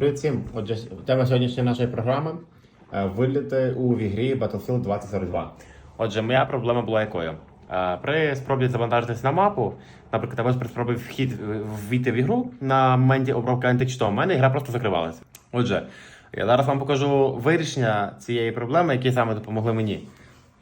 Привіт всім! Отже, тема сьогоднішньої нашої програми е, виліти у вігрі Battlefield 2042. Отже, моя проблема була якою? Е, При спробі завантажитися на мапу, наприклад, або при спробі вхід ввійти в ігру на моменті обробки античто, у мене гра просто закривалася. Отже, я зараз вам покажу вирішення цієї проблеми, які саме допомогли мені.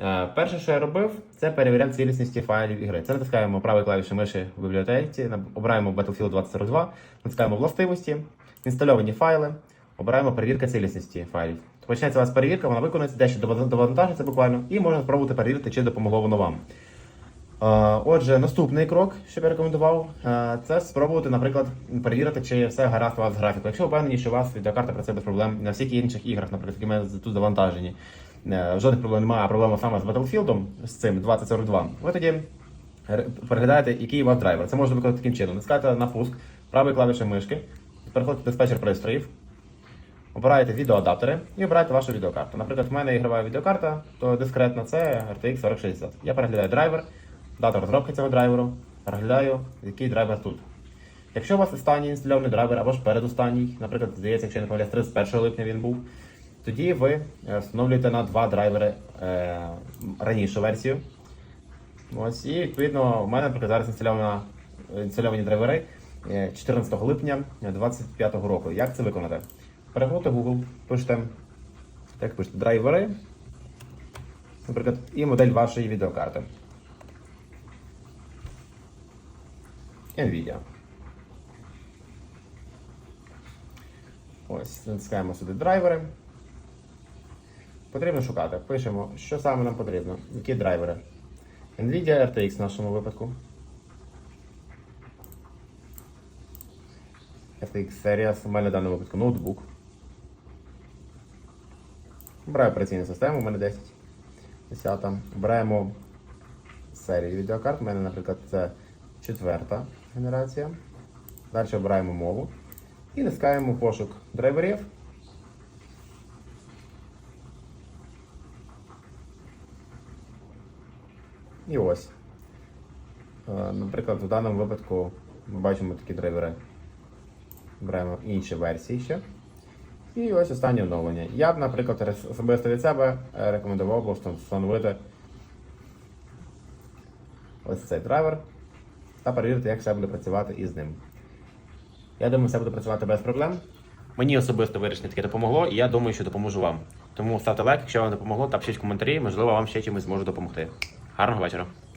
Е, Перше, що я робив, це перевіряв цілісності файлів ігри. Це натискаємо правою клавішою миші в бібліотеці, обираємо Battlefield 2042, натискаємо властивості, інстальовані файли, обираємо перевірка цілісності файлів. Почнеться у вас перевірка, вона виконується, дещо довантажиться буквально, і можна спробувати перевірити, чи допомогло воно вам. Е, Отже, наступний крок, що я рекомендував, е, це спробувати, наприклад, перевірити, чи все гаразд у вас з графікою. Якщо впевнені, що у вас відеокарта працює без проблем на всіх інших іграх, наприклад, які мене тут завантажені, жодних проблем немає, а проблема саме з Battlefield, з цим 2042, ви тоді переглядаєте, який у вас драйвер. Це можна виконати таким чином. Натискаєте на пуск правою клавішею мишки, переходите в диспетчер пристроїв, обираєте відеоадаптери і обираєте вашу відеокарту. Наприклад, в мене ігрова відеокарта, то дискретна це RTX 4060. Я переглядаю драйвер, дату розробки цього драйверу, переглядаю, який драйвер тут. Якщо у вас останній інстальований драйвер або ж передостанній, наприклад, здається, якщо я не помиляюсь, 31 липня він був, тоді ви е, встановлюєте на два драйвери е, ранішу версію. Ось, і відповідно, в мене, наприклад, зараз інстальована, інстальовані драйвери е, 14 липня 2025 року. Як це виконати? Переходите в Google, пишете, як пишете, драйвери, наприклад, і модель вашої відеокарти. Nvidia. Ось, натискаємо сюди драйвери. Потрібно шукати. Пишемо, що саме нам потрібно, які драйвери. Nvidia RTX в нашому випадку. RTX Series, у мене в даному випадку ноутбук. Обираю операційну систему, у мене 10. 10. Обираємо серію відеокарт. У мене, наприклад, це четверта генерація. Далі обираємо мову. І натискаємо пошук драйверів. І ось. Е, Наприклад, в даному випадку ми бачимо такі драйвери. Беремо інші версії ще. І ось останнє оновлення. Я б, наприклад, особисто від себе е, рекомендував би встановити ось цей драйвер та перевірити, як все буде працювати із ним. Я думаю, все буде працювати без проблем. Мені особисто вирішення таке допомогло, і я думаю, що допоможу вам. Тому ставте лайк, якщо вам допомогло, та пишіть коментарі, можливо, вам ще чимось зможу допомогти. Harnos, bachero.